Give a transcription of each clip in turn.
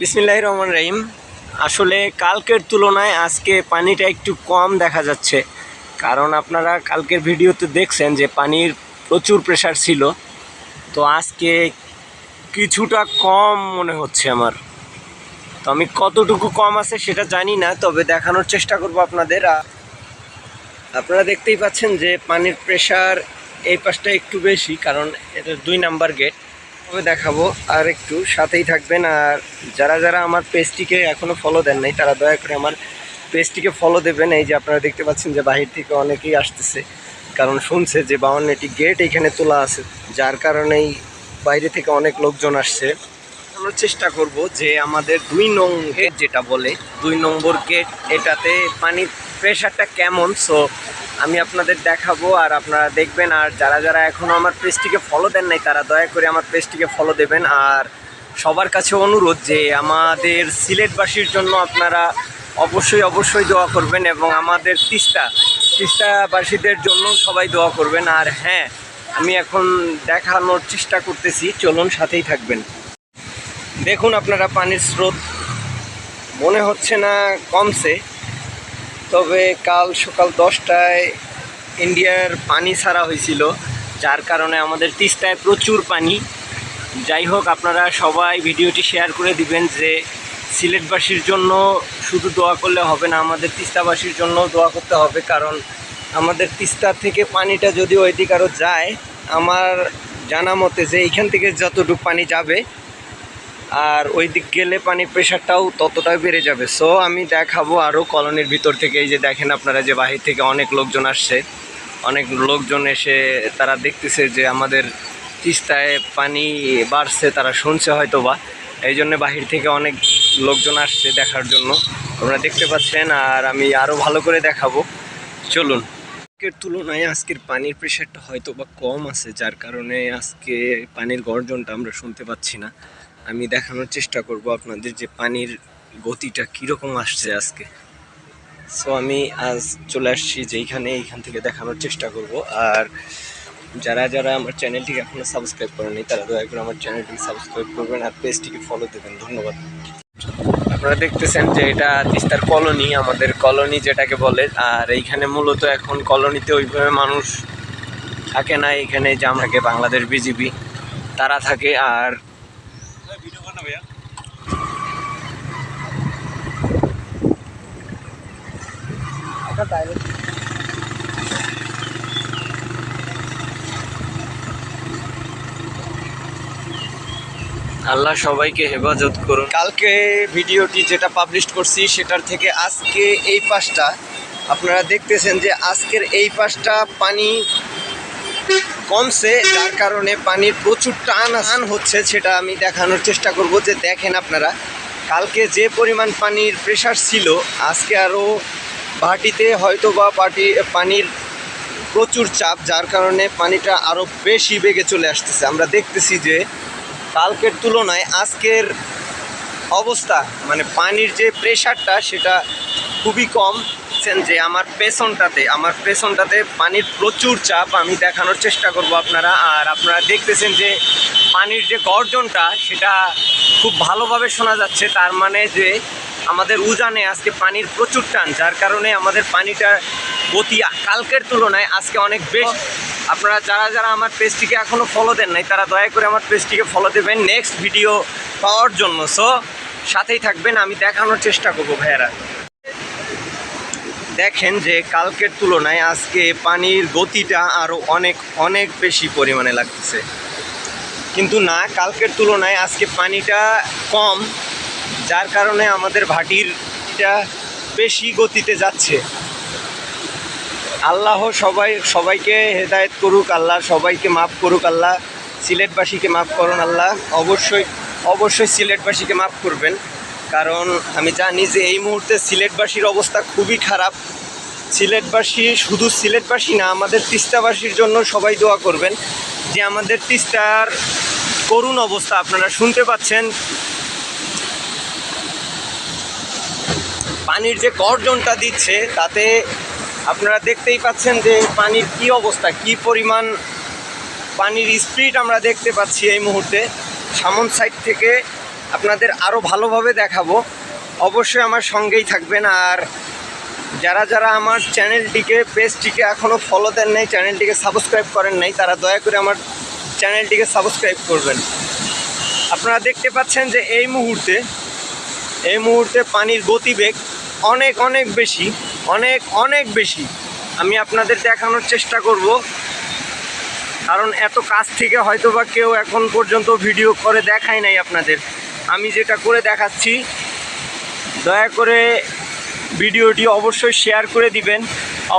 বিসমিল্লাহ রহমান রহিম। আসলে কালকের তুলনায় আজকে পানিটা একটু কম দেখা যাচ্ছে। কারণ আপনারা কালকের ভিডিওতে দেখছেন যে পানির প্রচুর প্রেশার ছিল। তো আজকে কিছুটা কম মনে হচ্ছে আমার। তো আমি কতটুকু কম আছে সেটা জানি না, তবে দেখানোর চেষ্টা করব আপনাদের। আপনারা দেখতেই পাচ্ছেন যে পানির প্রেশার এই পাশটা একটু বেশি, কারণ এটা দুই নাম্বার গেট দেখাবো, আর একটু সাথেই থাকবেন। আর যারা যারা আমার পেজটিকে এখনও ফলো দেন নাই, তারা দয়া করে আমার পেজটিকে ফলো দেবেন। এই যে আপনারা দেখতে পাচ্ছেন যে বাহির থেকে অনেকেই আসতেছে, কারণ শুনছে যে বাউন্নটি গেট এখানে তোলা আছে, যার কারণেই বাইরে থেকে অনেক লোকজন আসছে। আমরা চেষ্টা করব যে আমাদের দুই নং গেট যেটা বলে, দুই নম্বর গেট এটাতে পানির প্রেশারটা কেমন? সো আমি আপনাদের দেখাবো আর আপনারা দেখবেন আর যারা যারা এখনও আমার পেজটিকে ফলো দেন নাই, তারা দয়া করে আমার পেজটিকে ফলো দেবেন। আর সবার কাছে অনুরোধ যে আমাদের সিলেটবাসীর জন্য আপনারা অবশ্যই অবশ্যই দোয়া করবেন এবং আমাদের তিস্তা, তিস্তাবাসীদের জন্য সবাই দোয়া করবেন। আর হ্যাঁ আমি এখন দেখানোর চেষ্টা করতেছি, চলুন সাথেই থাকবেন। দেখুন আপনারা পানির স্রোত, মনে হচ্ছে না কমছে। তবে কাল সকাল দশটায় ইন্ডিয়ার পানি ছাড়া হয়েছিল, যার কারণে আমাদের তিস্তায় প্রচুর পানি। যাই হোক, আপনারা সবাই ভিডিওটি শেয়ার করে দিবেন যে সিলেটবাসীর জন্য শুধু দোয়া করলে হবে না, আমাদের তিস্তাবাসীর জন্য দোয়া করতে হবে, কারণ আমাদের তিস্তা থেকে পানিটা যদি ওইদিক আরও যায়, আমার জানা মতে যে এইখান থেকে যতটুকু পানি যাবে আর ওই দিক গেলে পানি প্রেশারটাও ততটাই বেড়ে যাবে। সো আমি দেখাবো আরও কলোনির ভিতর থেকে, এই যে দেখেন আপনারা যে বাহির থেকে অনেক লোকজন আসছে। অনেক লোকজন এসে তারা দেখতেছে যে আমাদের তিস্তায় পানি বাড়ছে, তারা শুনছে হয়তো বা এই জন্য বাহির থেকে অনেক লোকজন আসছে দেখার জন্য। আপনারা দেখতে পাচ্ছেন আর আমি আরও ভালো করে দেখাবো। চলুন। আজকের তুলনায় আজকের পানির প্রেশারটা হয়তো বা কম আছে, যার কারণে আজকে পানির গর্জনটা আমরা শুনতে পাচ্ছি না। আমি দেখানোর চেষ্টা করব আপনাদের যে পানির গতিটা কীরকম আসছে আজকে। সো আমি আজ চলে আসছি যেইখানে, এইখান থেকে দেখানোর চেষ্টা করব। আর যারা যারা আমার চ্যানেলটিকে এখনও সাবস্ক্রাইব করেনি তারা দয়া করে আমার চ্যানেলটিকে সাবস্ক্রাইব করবেন আর পেজটিকে ফলো দেবেন। ধন্যবাদ। আপনারা দেখতেছেন যে এটা তিস্তার কলোনি, আমাদের কলোনি যেটাকে বলে। আর এইখানে মূলত এখন কলোনিতে ওইভাবে মানুষ থাকে না। এখানে যে আমাকে বাংলাদেশ বিজিবি, তারা থাকে। আর আল্লাহ সবাইকে হেফাজত করুন। কালকে ভিডিওটি যেটা পাবলিশ করছি সেটার থেকে আজকে এই পাশটা। আপনারা দেখতেছেন যে আজকের এই পাশটা পানি কমছে, যার কারণে পানির প্রচুর টান টান হচ্ছে, সেটা আমি দেখানোর চেষ্টা করব যে দেখেন আপনারা। কালকে যে পরিমাণ পানির প্রেশার ছিল, আজকে আরও ভাটিতে হয়তো বা পাটি পানির প্রচুর চাপ, যার কারণে পানিটা আরও বেশি বেগে চলে আসতেছে। আমরা দেখতেছি যে কালকের তুলনায় আজকের অবস্থা মানে পানির যে প্রেশারটা সেটা খুবই কম। দেখছেন যে আমার পেছনটাতে আমার পেছনটাতে পানির প্রচুর চাপ, আমি দেখানোর চেষ্টা করব আপনারা। আর আপনারা দেখতেছেন যে পানির যে গর্জনটা, সেটা খুব ভালোভাবে শোনা যাচ্ছে। তার মানে যে আমাদের উজানে আজকে পানির প্রচুর টান, যার কারণে আমাদের পানিটা গতি কালকের তুলনায় আজকে অনেক বেশি। আপনারা যারা যারা আমার পেজটিকে এখনও ফলো দেন নাই, তারা দয়া করে আমার পেজটিকে ফলো দেবেন নেক্সট ভিডিও পাওয়ার জন্য। সো সাথেই থাকবেন, আমি দেখানোর চেষ্টা করব ভাইয়েরা। দেখেন যে কালকের তুলনায় আজকে পানির গতিটা আরও অনেক অনেক বেশি পরিমাণে লাগতেছে। কিন্তু না, কালকের তুলনায় আজকে পানিটা কম, যার কারণে আমাদের ভাটিরটা বেশি গতিতে যাচ্ছে। আল্লাহ সবাই, সবাইকে হেদায়েত করুক, আল্লাহ সবাইকে মাফ করুক, আল্লাহ সিলেটবাসীকে মাফ করুন, আল্লাহ অবশ্যই অবশ্যই সিলেটবাসীকে মাফ করবেন। কারণ আমি জানি যে এই মুহূর্তে সিলেটবাসীর অবস্থা খুবই খারাপ। সিলেটবাসী শুধু সিলেটবাসী না, আমাদের তিস্তাবাসীর জন্য সবাই দোয়া করবেন যে আমাদের তিস্তার করুণ অবস্থা আপনারা শুনতে পাচ্ছেন। পানির যে গর্জনটা দিচ্ছে, তাতে আপনারা দেখতেই পাচ্ছেন যে পানির কি অবস্থা, কি পরিমাণ পানির স্পিড আমরা দেখতে পাচ্ছি এই মুহূর্তে। সামন সাইড থেকে আপনাদের আরও ভালোভাবে দেখাবো। অবশ্যই আমার সঙ্গেই থাকবেন আর যারা যারা আমার চ্যানেলটিকে, পেজটিকে এখনও ফলো দেন নাই, চ্যানেলটিকে সাবস্ক্রাইব করেন নাই, তারা দয়া করে আমার চ্যানেলটিকে সাবস্ক্রাইব করবেন। আপনারা দেখতে পাচ্ছেন যে এই মুহূর্তে এই মুহূর্তে পানির গতিবেগ অনেক অনেক বেশি, অনেক অনেক বেশি। আমি আপনাদের দেখানোর চেষ্টা করব। কারণ এত কাছ থেকে হয়তো বা কেউ এখন পর্যন্ত ভিডিও করে দেখায় নাই আপনাদের। আমি যেটা করে দেখাচ্ছি, দয়া করে ভিডিওটি অবশ্যই শেয়ার করে দিবেন।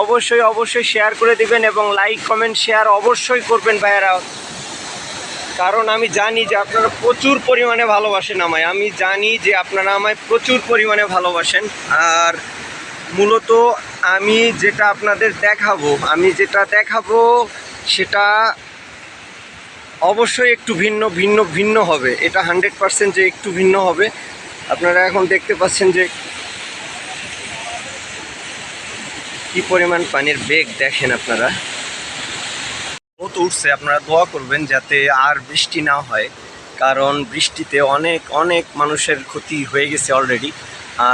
অবশ্যই অবশ্যই শেয়ার করে দিবেন এবং লাইক কমেন্ট শেয়ার অবশ্যই করবেন ভাইয়ারা। কারণ আমি জানি যে আপনারা প্রচুর পরিমাণে ভালোবাসেন আমায়। আমি জানি যে আপনারা আমায় প্রচুর পরিমাণে ভালোবাসেন। আর মূলত আমি যেটা আপনাদের দেখাবো, আমি যেটা দেখাবো সেটা অবশ্যই একটু ভিন্ন ভিন্ন ভিন্ন হবে। এটা হান্ড্রেড পার্সেন্ট যে একটু ভিন্ন হবে। আপনারা এখন দেখতে পাচ্ছেন যে কি পরিমাণ পানির বেগ দেখেন আপনারা। বহুত উঠছে, আপনারা দোয়া করবেন যাতে আর বৃষ্টি না হয়, কারণ বৃষ্টিতে অনেক অনেক মানুষের ক্ষতি হয়ে গেছে অলরেডি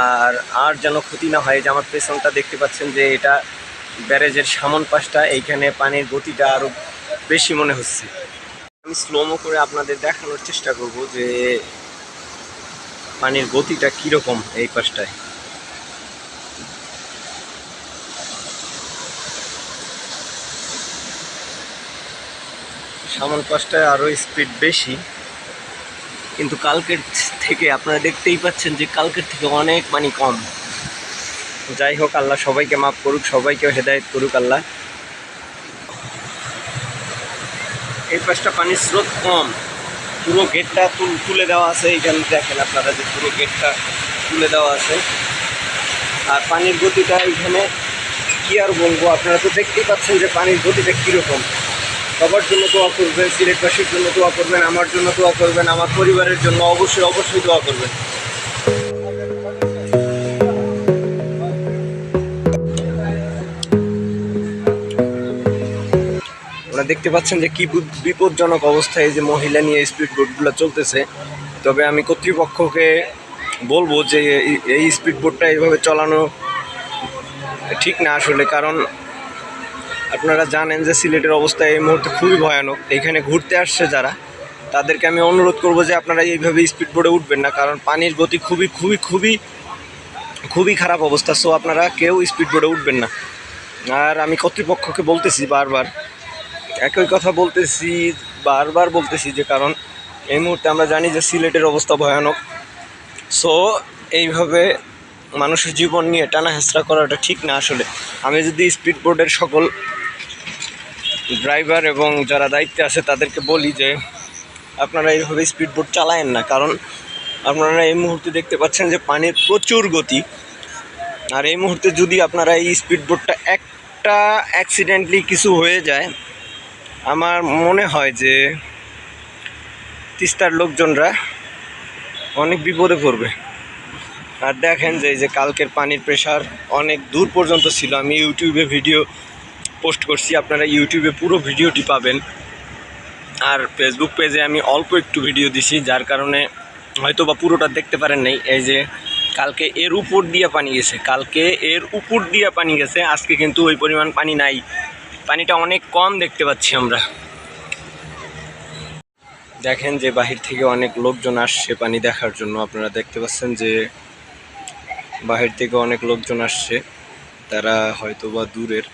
আর আর যেন ক্ষতি না হয় যে আমার পেছনটা দেখতে পাচ্ছেন যে এটা ব্যারেজের সামন পাশটা, এইখানে পানির গতিটা আরও বেশি মনে হচ্ছে। আমি স্লোমো করে আপনাদের দেখানোর চেষ্টা করব যে পানির গতিটা কীরকম এই পাশটায়। সামন পাশটায় আরও স্পিড বেশি। কিন্তু কালকের থেকে আপনারা দেখতেই পাচ্ছেন যে কালকের থেকে অনেক পানি কম। যাই হোক, আল্লাহ সবাইকে মাফ করুক সবাইকে হেদায়েত করুক আল্লাহ। এই পাশটা পানির স্রোত কম। পুরো গেটটা তুল দেওয়া আছে এইখানে দেখেন আপনারা যে পুরো গেটটা তুলে দেওয়া আছে। আর পানির গতিটা এইখানে কি আর বলব, আপনারা তো দেখতেই পাচ্ছেন যে পানির গতিটা কীরকম। সবার জন্য দোয়া করবেন, সিলেটবাসীর জন্য দোয়া করবেন, আমার জন্য দোয়া করবেন, আমার পরিবারের জন্য অবশ্যই অবশ্যই দোয়া করবেন। দেখতে পাচ্ছেন যে কি বিপজ্জনক অবস্থায় যে মহিলা নিয়ে স্পিড বোটগুলো চলতেছে। তবে আমি কর্তৃপক্ষকে বলব যে এই- এই স্পিড বোটটা এইভাবে চালানো ঠিক না আসলে, কারণ আপনারা জানেন যে সিলেটের অবস্থা এই মুহূর্তে খুবই ভয়ানক। এখানে ঘুরতে আসছে যারা, তাদেরকে আমি অনুরোধ করব যে আপনারা এইভাবে স্পিড বোর্ডে উঠবেন না, কারণ পানির গতি খুবই খুবই খুবই খুবই খারাপ অবস্থা। সো আপনারা কেউ স্পিড বোর্ডে উঠবেন না। আর আমি কর্তৃপক্ষকে বলতেছি বারবার একই কথা বলতেছি, বারবার বলতেছি যে কারণ এই মুহূর্তে আমরা জানি যে সিলেটের অবস্থা ভয়ানক। সো এইভাবে মানুষের জীবন নিয়ে টানা হেঁচড়া করাটা ঠিক না আসলে। আমি যদি স্পিড বোর্ডের সকল ড্রাইভার এবং যারা দায়িত্বে আছে তাদেরকে বলি যে, আপনারা এইভাবে স্পিড বোট চালায়েন না। কারণ আপনারা এই মুহূর্তে দেখতে পাচ্ছেন যে পানির প্রচুর গতি। আর এই মুহূর্তে যদি আপনারা এই স্পিড বোটটা একটা অ্যাক্সিডেন্টলি কিছু হয়ে যায় আমার মনে হয় যে তিস্তার লোকজনরা অনেক বিপদে পড়বে। আর দেখেন যে এই যে কালকের পানির প্রেশার অনেক দূর পর্যন্ত ছিল। আমি ইউটিউবে ভিডিও পোস্ট করছি, আপনারা ইউটিউবে পুরো ভিডিওটি পাবেন। আর ফেসবুক পেজে আমি অল্প একটু ভিডিও দিছি, যার কারণে হয়তো বা পুরোটা দেখতে পারেন নাই। এই যে কালকে এর উপর দিয়ে পানি গেছে, কালকে এর উপর দিয়ে পানি গেছে, আজকে কিন্তু ওই পরিমাণ পানি নাই। পানিটা অনেক কম দেখতে পাচ্ছি আমরা। দেখেন যে বাহির থেকে অনেক লোকজন আসছে পানি দেখার জন্য। আপনারা দেখতে পাচ্ছেন যে বাহির থেকে অনেক লোকজন আসছে। তারা হয়তো বা দূরের।